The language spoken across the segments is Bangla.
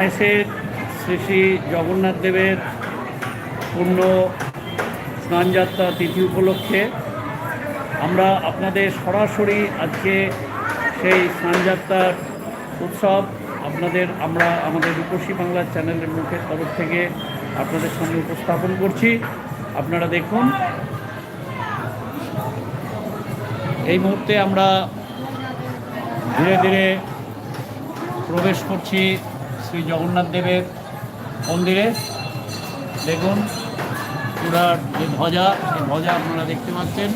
এসে শ্রী শ্রী জগন্নাথ দেবের পূর্ণ স্নানযাত্রা তিথি উপলক্ষে আমরা আপনাদের সরাসরি আজকে সেই স্নানযাত্রার উৎসব আপনাদের, আমরা আমাদের রূপসী বাংলা চ্যানেলের মুখের তরফ থেকে আপনাদের সামনে উপস্থাপন করছি। আপনারা দেখুন। এই মুহূর্তে আমরা ধীরে ধীরে প্রবেশ করছি শ্রী জগন্নাথ দেবের মন্দিরে। দেখুন চূড়ার যে ধ্বজা সেই ধ্বজা আপনারা দেখতে পাচ্ছেন।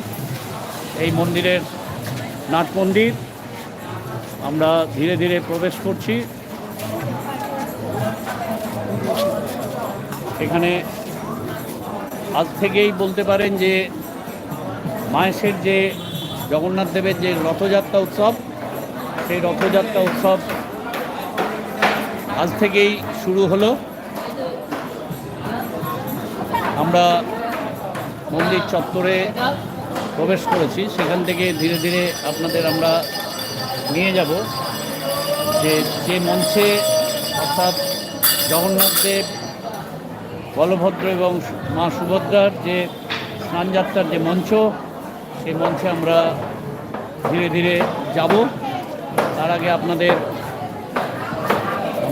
এই মন্দিরের নাট মন্দির আমরা ধীরে ধীরে প্রবেশ করছি। এখানে আজ থেকেই বলতে পারেন যে মায়েশের যে জগন্নাথ দেবের যে রথযাত্রা উৎসব, সেই রথযাত্রা উৎসব আজ থেকেই শুরু হলো। আমরা মন্দির চত্বরে প্রবেশ করেছি। সেখান থেকে ধীরে ধীরে আপনাদের আমরা নিয়ে যাব। যে যে মঞ্চে অর্থাৎ জগন্নাথদেব, বলভদ্র এবং মা সুভদ্রার যে স্নানযাত্রার যে মঞ্চ, সেই মঞ্চে আমরা ধীরে ধীরে যাব। তার আগে আপনাদের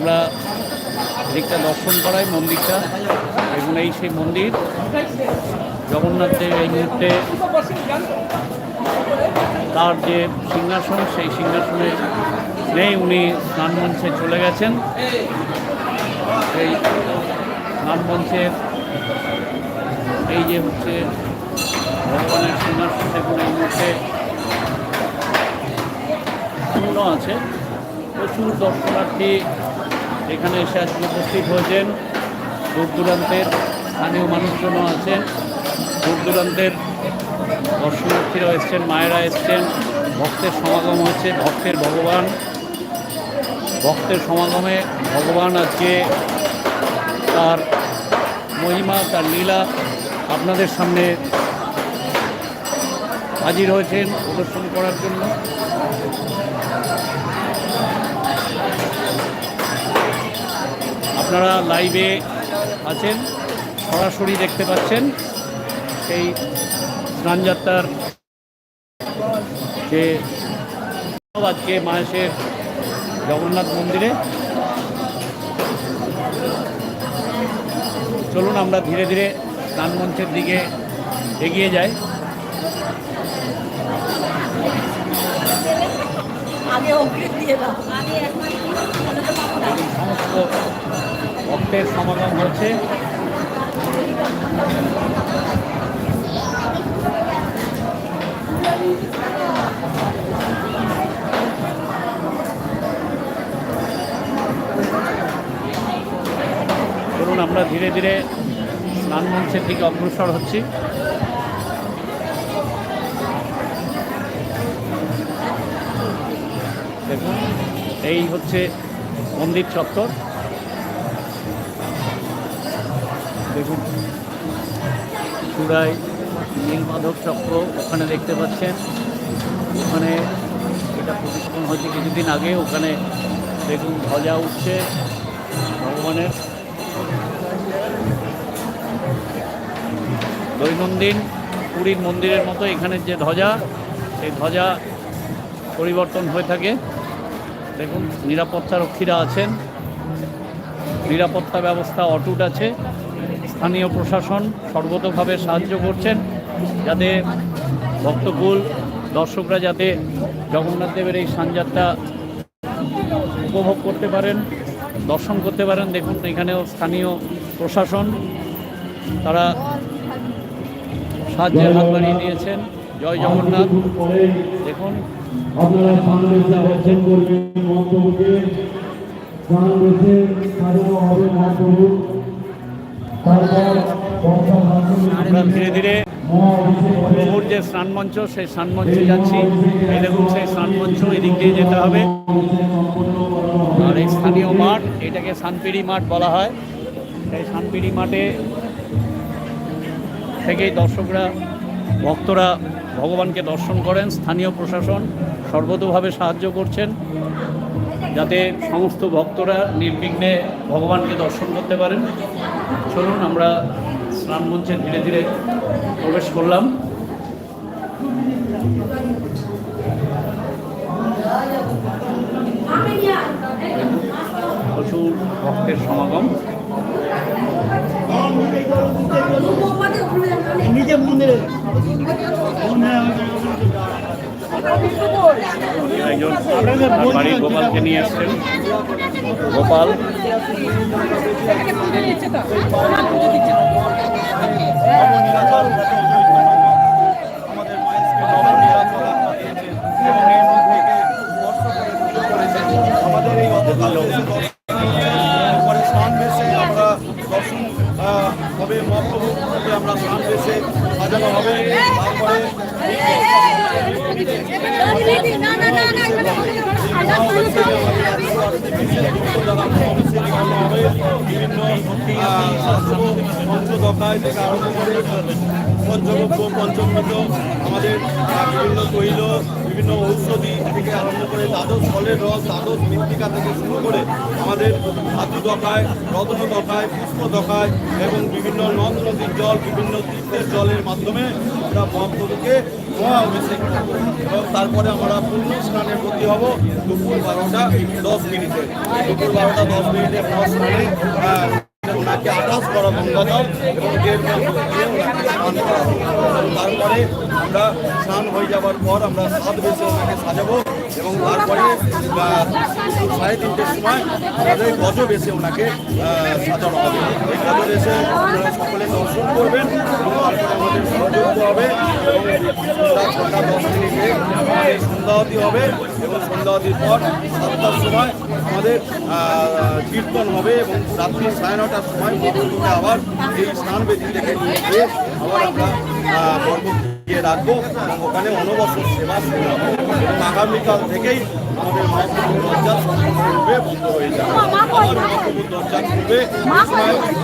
আমরা দিকটা দর্শন করাই মন্দিরটা এবং এই সেই মন্দির জগন্নাথ দেব এই মুহূর্তে তার যে সিংহাসন, সেই সিংহাসনে নেই, উনি স্নান মঞ্চে চলে গেছেন। এই স্নান মঞ্চের এই যে হচ্ছে ভগবানের সিংহাসন দেখুন এই মুহূর্তে শূন্য আছে। প্রচুর দর্শনার্থী এখানে এসে আজকে উপস্থিত হয়েছেন। দূর দূরান্তের স্থানীয় মানুষজনও আছেন। দূর দূরান্তের দর্শনার্থীরা এসছেন, মায়েরা এসছেন। ভক্তের সমাগম হচ্ছে, ভক্তের ভগবান। ভক্তের সমাগমে ভগবান আজকে তার মহিমা, তার লীলা আপনাদের সামনে হাজির হয়েছেন প্রদর্শন করার জন্য। আপনারা লাইভে আছেন সরাসরি দেখতে পাচ্ছেন সেই স্নানযাত্রার যে আজকে মাহেশের জগন্নাথ মন্দিরে। চলুন আমরা ধীরে ধীরে মঞ্চের দিকে এগিয়ে যাই। সমস্ত ভক্তের সমাগম হচ্ছে ধরুন আমরা ধীরে ধীরে স্নান মঞ্চের দিকে অগ্রসর হচ্ছি। দেখুন, এই হচ্ছে মন্দির চত্বর। দেখুন। চূড়ায় নীলমাধব চক্র ওখানে দেখতে পাচ্ছেন। ওখানে এটা প্রতিষ্ঠিত হয়েছে কিছুদিন আগে। ওখানে দেখুন ধ্বজা উঠছে ভগবানের। দৈনন্দিন পুরীর মন্দিরের মতো এখানের যে ধ্বজা, সেই ধ্বজা পরিবর্তন হয়ে থাকে। দেখুন, নিরাপত্তা রক্ষীরা আছেন। নিরাপত্তা ব্যবস্থা অটুট আছে। স্থানীয় প্রশাসন সর্বতভাবে সাহায্য করছেন যাতে ভক্তকুল, দর্শকরা যাতে জগন্নাথ দেবের এই সানযাত্রা উপভোগ করতে পারেন, দর্শন করতে পারেন। দেখুন, এখানেও স্থানীয় প্রশাসন, তারা সাহায্যের হাত বাড়িয়ে দিয়েছেন। জয় জগন্নাথ। দেখুন। আপনারা ধীরে ধীরে মহাঅভিষেক যে স্নান মঞ্চ সেই স্নান মঞ্চে যাচ্ছি। এই দেখুন, সেই স্নান মঞ্চ এদিক দিয়ে যেতে হবে। আর এই স্থানীয় মাঠ, এটাকে শানপিড়ি মাঠ বলা হয়। সেই শানপিড়ি মাঠে থেকেই দর্শকরা, ভক্তরা ভগবানকে দর্শন করেন। স্থানীয় প্রশাসন সর্বতোভাবে সাহায্য করছেন, যাতে সমস্ত ভক্তরা নির্বিঘ্নে ভগবানকে দর্শন করতে পারেন। চলুন আমরা স্নান মঞ্চে ধীরে ধীরে প্রবেশ করলাম। প্রচুর ভক্তের সমাগম। নিজে মন্দিরে। একজন গোপালকে নিয়ে এসছেন গোপাল আমাদের এই মহাপ্রভুকে আমরা স্নান বেশে সাজানো হবে তারপরে বিভিন্ন পঞ্চদশায় থেকে আরম্ভ করে পঞ্চগব্য পঞ্চমৃত আমাদের বিভিন্ন বিভিন্ন ঔষধি থেকে আরম্ভ করে দ্বাদশ ফলের রস দ্বাদশ মৃত্তিকা থেকে শুরু করে আমাদের ধাতু দকায় রত্ন দকায় পুষ্প দকায় এবং বিভিন্ন নদ নদীর জল বিভিন্ন তীর্থের জলের মাধ্যমে আমরা মহাপ্রভুকে অভিষেক করব এবং তারপরে আমরা পূর্ণ স্নানে প্রতি হব। দুপুর বারোটা দশ মিনিটে। দুপুর বারোটা দশ মিনিটে মহা স্নানে ওনাকে আঠাশ করা গঙ্গা এবং দেড়। তারপরে আমরা স্নান হয়ে যাওয়ার পর আমরা সাত বেশে ওনাকে সাজাবো এবং তারপরে সাড়ে তিনটের সময় আমাদের গজ বেশে ওনাকে সাজানো হবে এই গজ বেশে আপনারা সকলে দর্শন করবেন আমাদের সহযোগ্য হবে ছটা দশ মিনিটে আমাদের সন্ধ্যাবতী হবে এবং সন্ধ্যাবতীর পর সাতটার সময় আমাদের কীর্তন হবে এবং রাত্রি সাড়ে নটার মহাপ্রভুকে আবার এই স্নান বেদি থেকে নিয়ে গিয়ে আবার আমরা পর্ব দিয়ে রাখব এবং ওখানে অনবসর সেবা হবে। এবং আগামীকাল থেকেই আমাদের মহাপ্রভুর দরজা সম্পূর্ণরূপে বন্ধ হয়ে যাবে। আবার মহাপ্রভুর দরজা খুলবে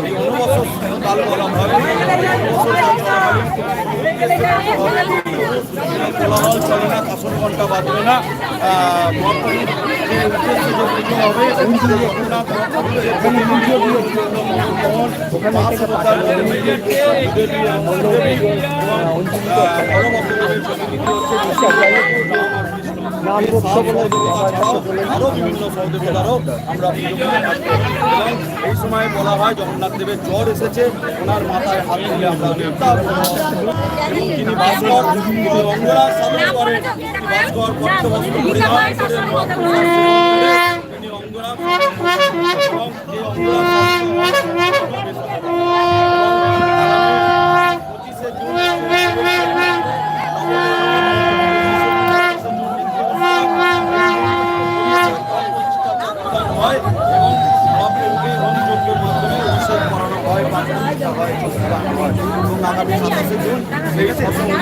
এই অনবসর কাল বলা অনবসর কোলাহল চলে না কাসন ঘণ্টা বাজবে না। মহাপ্রভুর হবে জগন্নাথ মহাপ্রভুর যে প্রতি পুজো দিয়ে মোহন পাঁচ অবতার দেবী, দেবী, দেবী এবং আহ, বড় মহাপ্রভুর প্রতিনিধি হচ্ছে আরও বিভিন্ন সহদেবতারও আমরা এবং এই সময় বলা হয় জগন্নাথ দেবের জ্বর এসেছে ওনার মাথায় হাত তুলে আমরা নেতা যিনি ভাস্কর অঙ্গরা সাধন করেন ভাস্কর করে তিনি অঙ্গরাজ হয় এবং আগামী সাতাশে স্বামী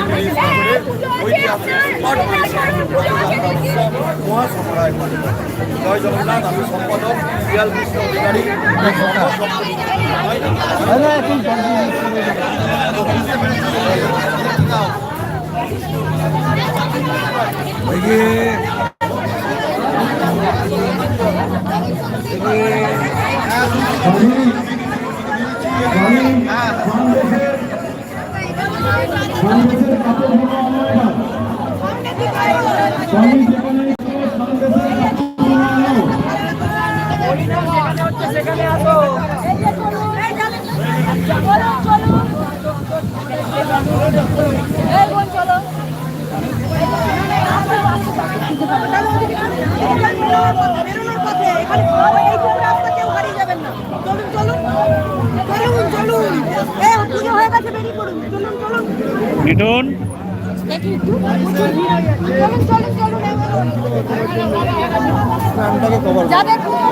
বাংলাদেশের বাংলাদেশের চলুন চলুন। চলুন চলুন এ পুজো হয়ে গেছে বেরিয়ে পড়ুন। চলুন চলুন। মিঠুন চলুন চলুন চলুন যাদের পুজো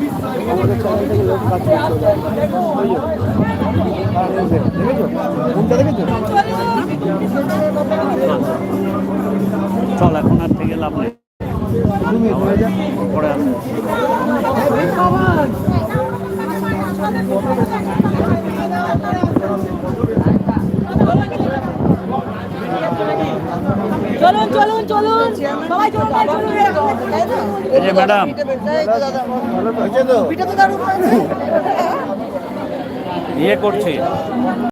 দশ চল এখন আর থেকে লাভ নেই। পরে আসব চলুন চলুন চলুন সবাই চলুন ভাই, চলুন এরকম একটা, তাই তো? এই যে ম্যাডাম। ইয়ে করছি